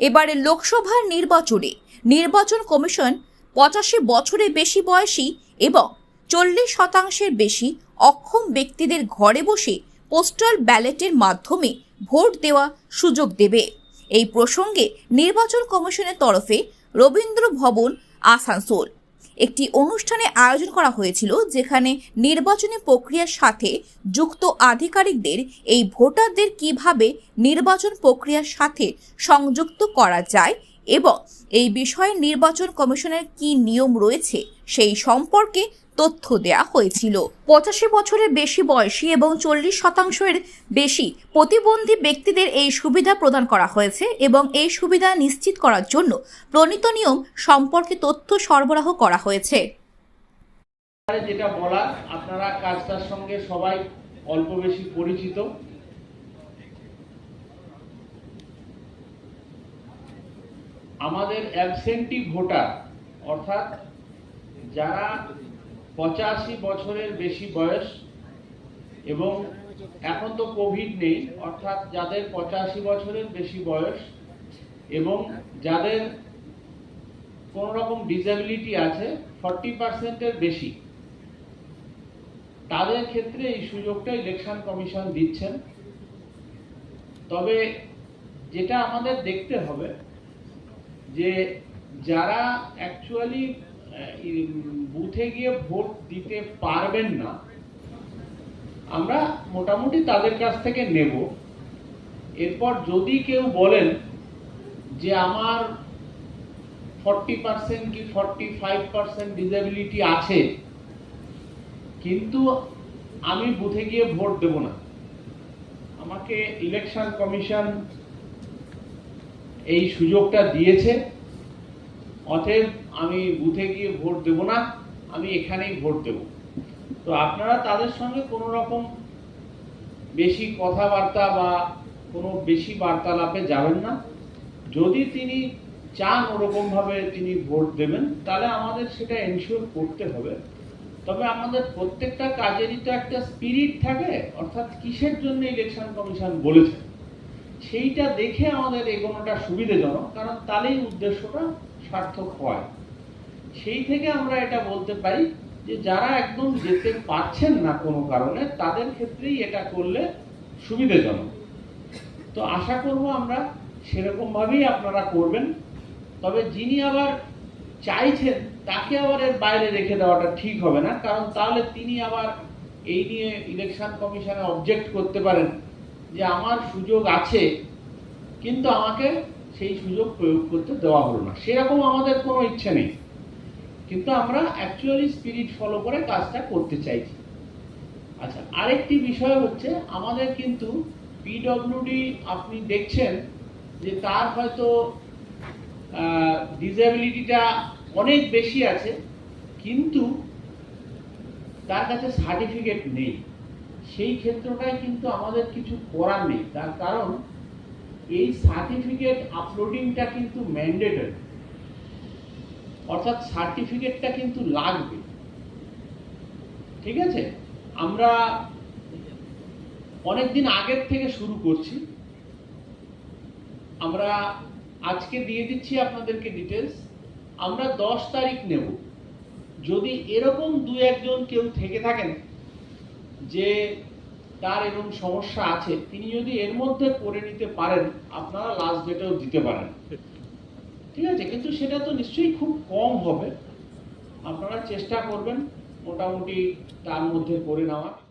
এবারে লোকসভার নির্বাচনে নির্বাচন কমিশন পঁচাশি বছরের বেশি বয়সী এবং চল্লিশ শতাংশের বেশি অক্ষম ব্যক্তিদের ঘরে বসে পোস্টাল ব্যালেটের মাধ্যমে ভোট দেওয়া সুযোগ দেবে। এই প্রসঙ্গে নির্বাচন কমিশনের তরফে রবীন্দ্র ভবন, আসানসোল। একটি অনুষ্ঠানে আয়োজন করা হয়েছিল, যেখানে নির্বাচনী প্রক্রিয়ার সাথে যুক্ত আধিকারিকদের এই ভোটারদের কীভাবে নির্বাচন প্রক্রিয়ার সাথে সংযুক্ত করা যায় এবং এই বিষয়ে নির্বাচন কমিশনের কি নিয়ম রয়েছে সেই সম্পর্কে তথ্য দেয়া হয়েছিল। পঁচাশি বছরের বেশি বয়সী এবং চল্লিশ শতাংশের বেশি প্রতিবন্ধী ব্যক্তিদের এই সুবিধা প্রদান করা হয়েছে এবং এই সুবিধা নিশ্চিত করার জন্য প্রণীত নিয়ম সম্পর্কে তথ্য সরবরাহ করা হয়েছে। যেটা বলার, আপনারা কাজটার সঙ্গে সবাই অল্প বেশি পরিচিত। আমাদের অ্যাবসেন্টি ভোটার অর্থাৎ যারা পঁচাশি বছরের বেশি বয়স এবং এখন তো কোভিড নেই, অর্থাৎ যাদের পঁচাশি বছরের বেশি বয়স এবং যাদের কোনো রকম ডিসেবিলিটি আছে ফর্টি পার্সেন্টের বেশি, তাদের ক্ষেত্রে এই সুযোগটা ইলেকশন কমিশন দিচ্ছেন। তবে যেটা আমাদের দেখতে হবে যে যারা অ্যাকচুয়ালি বুথে গিয়ে ভোট দিতে পারবেন না, আমরা মোটামুটি তাদের কাছ থেকে নেব। এরপর যদি কেউ বলেন যে আমার ফর্টি পার্সেন্ট কি ফর্টি ফাইভ পার্সেন্ট ডিসেবিলিটি আছে, কিন্তু আমি বুথে গিয়ে ভোট দেব না, আমাকে ইলেকশন কমিশন এই সুযোগটা দিয়েছে। অতএব আমি বুথে গিয়ে ভোট দেব না, আমি এখানেই ভোট দেব। তো আপনারা তাদের সঙ্গে কোনো রকম বেশি কথাবার্তা বা কোনো বেশি বার্তালাপে যাবেন না। যদি তিনি চান ওরকমভাবে তিনি ভোট দেবেন, তাহলে আমাদের সেটা এনশিওর করতে হবে। তবে আমাদের প্রত্যেকটা কাজেরই তো একটা স্পিরিট থাকে, অর্থাৎ কিসের জন্য ইলেকশন কমিশন বলেছে? সেইটা দেখে আমাদের এগোনোটা সুবিধাজনক, কারণ তাহলেই উদ্দেশ্যটা সার্থক হয়। সেই থেকে আমরা এটা বলতে পারি যে, যারা একদম যেতে পারছেন না কোনো কারণে, তাদের ক্ষেত্রেই এটা করলে সুবিধাজনক। তো আশা করব আমরা সেরকমভাবেই আপনারা করবেন। তবে যিনি আবার চাইছেন, তাকে আবার এর বাইরে রেখে দেওয়াটা ঠিক হবে না, কারণ তাহলে তিনি আবার এই নিয়ে ইলেকশন কমিশনে অবজেক্ট করতে পারেন। যে আমার সুযোগ আছে, কিন্তু আমাকে সেই সুযোগ প্রয়োগ করতে দেওয়া হলো না। সেরকম আমাদের কোনো ইচ্ছে নেই। কিন্তু আমরা অ্যাকচুয়ালি স্পিরিট ফলো করে কাজটা করতে চাইছি। আচ্ছা আরেকটি বিষয় হচ্ছে, আমাদের কিন্তু পিডব্লিউডি আপনি দেখছেন যে তার হয়তো ডিসেবিলিটিটা অনেক বেশি আছে, কিন্তু তার কাছে সার্টিফিকেট নেই। সেই ক্ষেত্রটাই কিন্তু আমাদের কিছু করার নেই। তার কারণ, এই সার্টিফিকেট আপলোডিংটা কিন্তু ম্যান্ডেটরি অর্থাৎ সার্টিফিকেটটা কিন্তু লাগবে। ঠিক আছে? আমরা অনেকদিন আগের থেকে শুরু করছি। আমরা আজকে দিয়ে দিচ্ছি আপনাদেরকে ডিটেলস আমরা দশ তারিখ নেব। যদি এরকম দু একজন কেউ থেকে থাকেন যে তার এরকম সমস্যা আছে, তিনি যদি এর মধ্যে করে নিতে পারেন, আপনারা লাস্ট ডেটেও দিতে পারেন। ঠিক আছে? কিন্তু সেটা তো নিশ্চয়ই খুব কম হবে। আপনারা চেষ্টা করবেন মোটামুটি তার মধ্যে করে নেওয়ার।